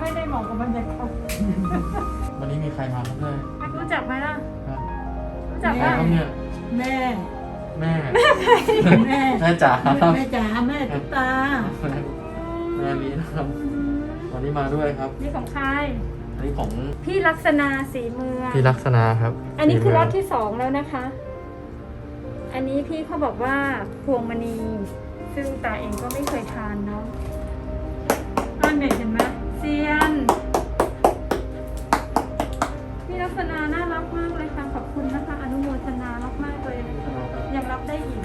ไม่ได้เหมาะกับบรรยากาศวันนี้มีใครมาครับด้วยรู้จักไหมล่ะครับรู้จักป่ะครับเนี่ยแม่ แม่ แม่แม่จ๋าแม่จ๋าแม่ตุ๊กตาแม่นี้นะครับวันนี้มาด้วยครับ นี่ของใครอันนี้ของพี่ลักษณาสีเมืองพี่ลักษณะครับ อันนี้คือรอบที่สองแล้วนะคะ อันนี้พี่เขาบอกว่าพวงมณีซึ่งตาเองก็ไม่เคยทานเนาะอันเด็ดเห็น พี่ลักษณะน่ารักมากเลยค่ะ ขอบคุณนะคะ อนุโมทนามากๆเลยนะคะยังรับได้อีก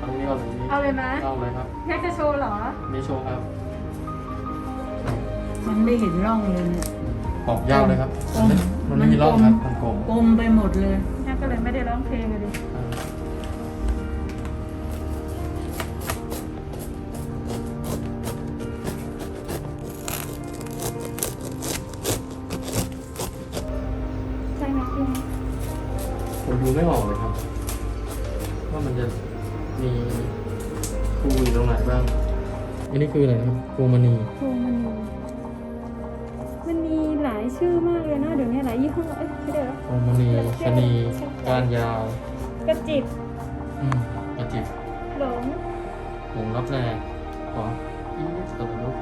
ตรงนี้เอาตรงนี้เอาเลยไหมเอาเลยครับ อยากจะโชว์เหรอ มีโชว์ครับมันไม่เห็นร่องเลยเนี่ย ปอกยาวเลยครับ กลมมันไม่มีร่องครับมันกลม กลมไปหมดเลย แม่ก็เลยไม่ได้ร้องเพลงเลยอ่ ไม่ออกเลยครับ ว่ามันจะมีคูอยู่ตรงไหนบ้าง อันนี้คืออะไรครับพวงมณีพวงมณีมันมีหลายชื่อมากเลยนะเดี๋ยวนี้หลายยี่ห้อเอ้ยไม่ได้แล้วพวงมณีชะนีก้านยาวกระจิบอืมกระจิบหลงหงรับแรงขออีสตลุก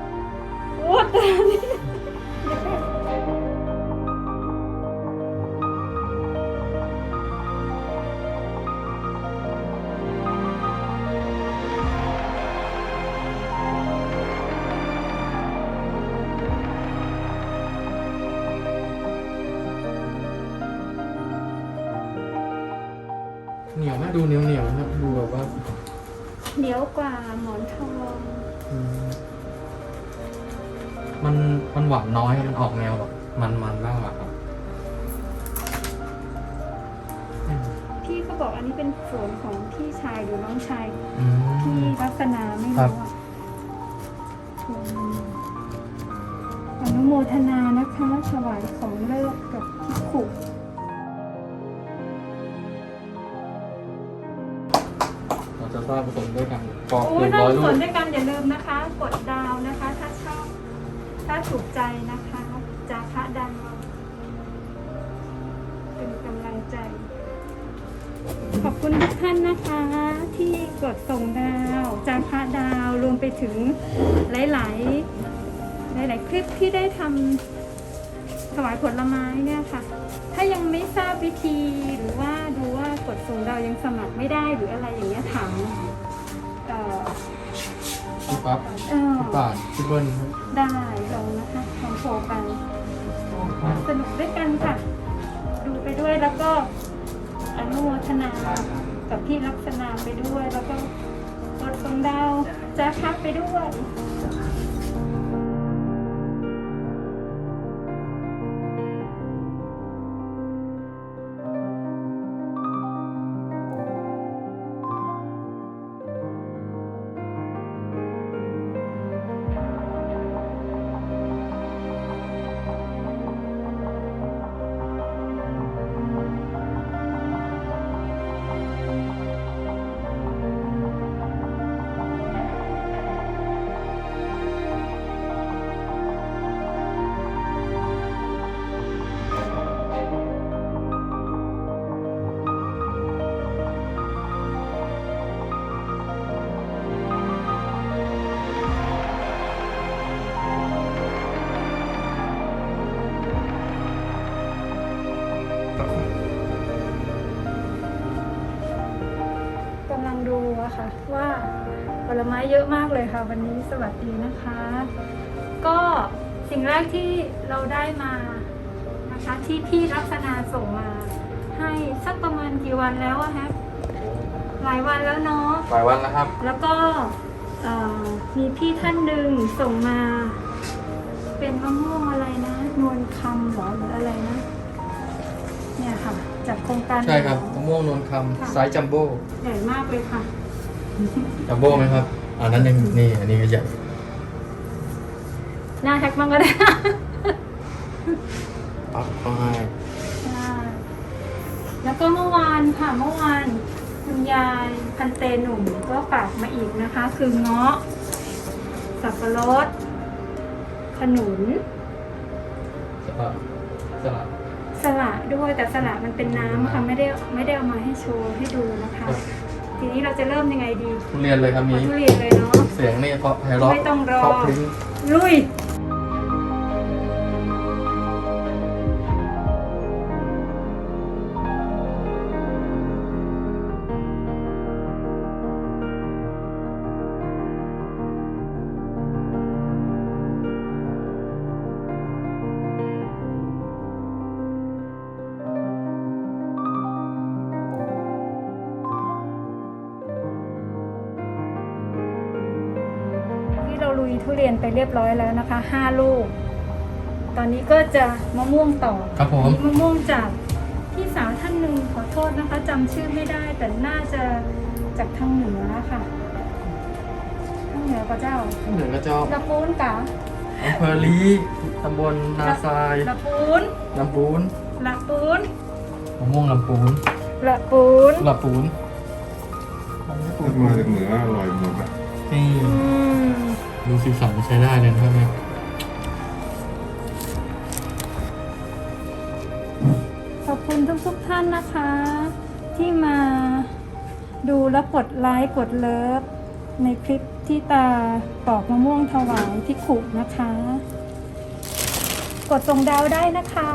เหนียวไหมดูเหนียวเหนียวๆครับดูแบบว่าเหนียวกว่าหมอนทองอืมมันมันหวานน้อยมันออกแนวแบบมันมันๆบ้างอะครับอืมพี่เขาบอกอันนี้เป็นสวนของพี่ชายหรือน้องชายอืพี่มลักษณะไม่ครัรู้บอะพวงมณีอนุโมทนานะคะถวายของเลิกกับพี่ขุ จะสร้างผสมด้วยกันกรอกโอ้เรียยบถ้าร้อยกุลูศกลด้วยกันอย่าลืมนะคะ กดดาวนะคะ ถ้าชอบ ถ้าถูกใจนะคะจาคะดังเป็นกำลังใจ ขอบคุณทุกท่านนะคะ ที่กดส่งดาวจาคะดาวรวมไปถึงหลาย ๆ หลาย ๆ คลิปที่ได้ทำถวายผลไม้เนี่ยค่ะ ถ้ายังไม่ทราบวิธีหรือว่าดูว่า กดส่งดาวยังสมัครไม่ได้หรืออะไรอย่างเงี้ยถามเอ่อพี่ปั๊บเออพี่ป่านพี่เบิ้ลครับได้ลองนะคะลองโทรไปสนุกด้วยกันค่ะ ดูไปด้วยแล้วก็อนุโมทนากับพี่ลักษณะไปด้วยแล้วก็กดส่งดาวจะพักไปด้วย เยอะมากเลยค่ะวันนี้สวัสดีนะคะ ก็สิ่งแรกที่เราได้มานะคะที่พี่ลักษณะส่งมา ให้สักประมาณกี่วันแล้วอะฮะหลายวันแล้วเนาะ หลายวันแล้วครับ แล้วก็เอ่อมีพี่ท่านหนึ่งส่งมา เป็นมะม่วงอะไรนะ นวลคำเหรอหรืออะไรนะ เนี่ยค่ะ จากโครงการ ใช่ครับมะม่วงนวลคำไซส์จัมโบ้ใหญ่มากเลยค่ะ จัมโบ้ไหมครับ อันนั้นยังนี่อันนี้ก็ใหญ่หน้าแท็กบ้างก็ได้ ปั๊บเข้าให้ใช่แล้วก็เมื่อวานค่ะเมื่อวานคุณยายพันเตหนุ่มก็ฝากมาอีกนะคะ คือเงาะสับปะรดขนุน สลัดสลัดสละด้วยแต่สละมันเป็นน้ำค่ะไม่ได้ไม่ได้เอามาให้โชว์ให้ดูนะคะ ทีนี้เราจะเริ่มยังไงดีทุเรียนเลยครับเอานี้ทุเรียนเลยเนาะ เสียงนี่เพราะไพเราะไม่ต้องรอ เพราะพริ้งลุย ทุเรียนไปเรียบร้อยแล้วนะคะห้าลูก ตอนนี้ก็จะมะม่วงต่อครับผมนี่มะม่วงจากพี่สาวท่านหนึ่งขอโทษนะคะจำชื่อไม่ได้ แต่น่าจะจากทางเหนือค่ะทางเหนือก็เจ้าเหนือกระจอกละปูนกะอำเภอลีตำบลนาทรายละปูนลำปูนละปูนมะม่วงลำปูนละปูนลำปูนถ้ามาจากเหนืออร่อยหมดอะ นี่ อืม ดูสีสันใช้ได้เลยนะครับเนี่ยขอบคุณทุกๆท่านนะคะ ที่มาดูและกดไลค์กดเลิฟ ในคลิปที่ตาปอกมะม่วงถวายที่ขุนะคะ กดส่งดาวได้นะคะ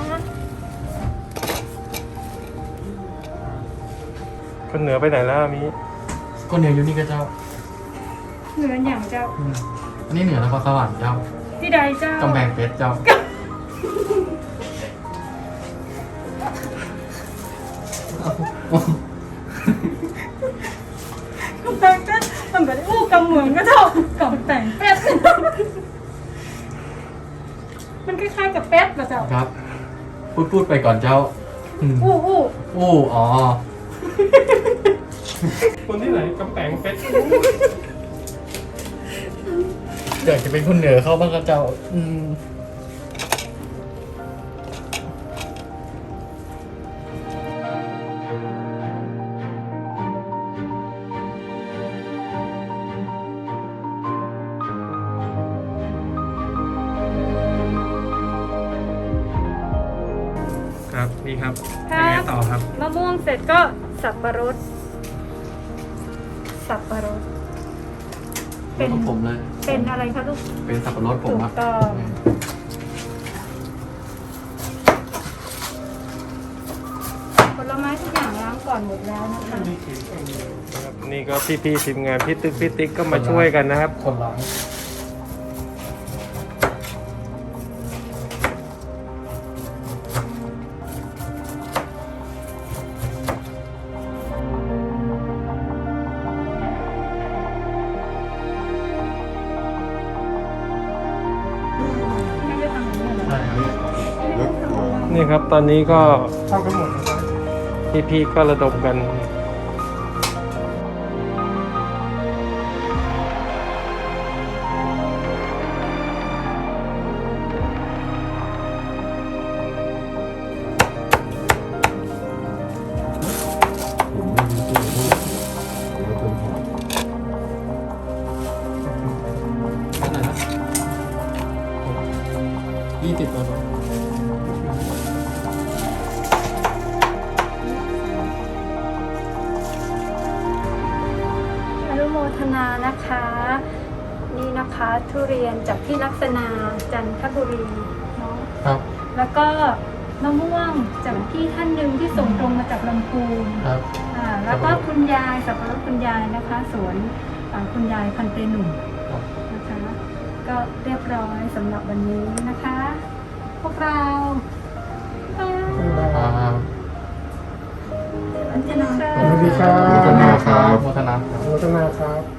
คนเหนือไปไหนแล้วมี ก็เหนืออยู่นี่กระเจ้า เหนืออย่างเจ้าอืมอั นนี้เหนือนครสวรรค์เจ้าที่ใดเจ้ากำแพงเพชรเจ้า กำแพงเพชรมันแบบอู้กำเหมืองก็เท่ากำแพงเพชรมันคล้ายๆกับเป็ดป่ะเจ้าครับ พูดพูดไปก่อนเจ้าอืมอู้อู้อู้อ๋อ คนที่ไหนกำแพงเพชร อยากจะเป็นคนเหนือเข้าบ้างกระเจ้า อืมครับนี่ครับคยังไงรับต่อครับ มะม่วงเสร็จก็สับปะรด สับปะรด เป็เป็นนผมเลย เป็นอะไรคะลูก เป็นสับปะรดผมครับถูกต้อง ผลไม้ทุกอย่างล้างก่อนหมดแล้วนะคะนี่ก็พี่ๆทีมงานพี่ตึกพี่ติ๊กก็มาช่วยกันนะครับ คนล้าง ครับ ตอนนี้ก็เท่ากันหมดพี่ๆก็ระดมกัน ทุเรียนจากพี่ลักษณาจันทบุรีเนาะครับแล้วก็มะม่วงจากพี่ท่านหนึ่งที่ส่งตรงมาจากลำพูนครับ อ่าแล้วก็คุณยายสับปะรดคุณยายนะคะสวนอ่าคุณยายพันเตหนุ่มครับ นะคะ ก็เรียบร้อยสำหรับวันนี้นะคะ พวกเราบายครับอันเจนาสวัสดีครับ โมทนาครับ โมทนาครับพัฒนาครับ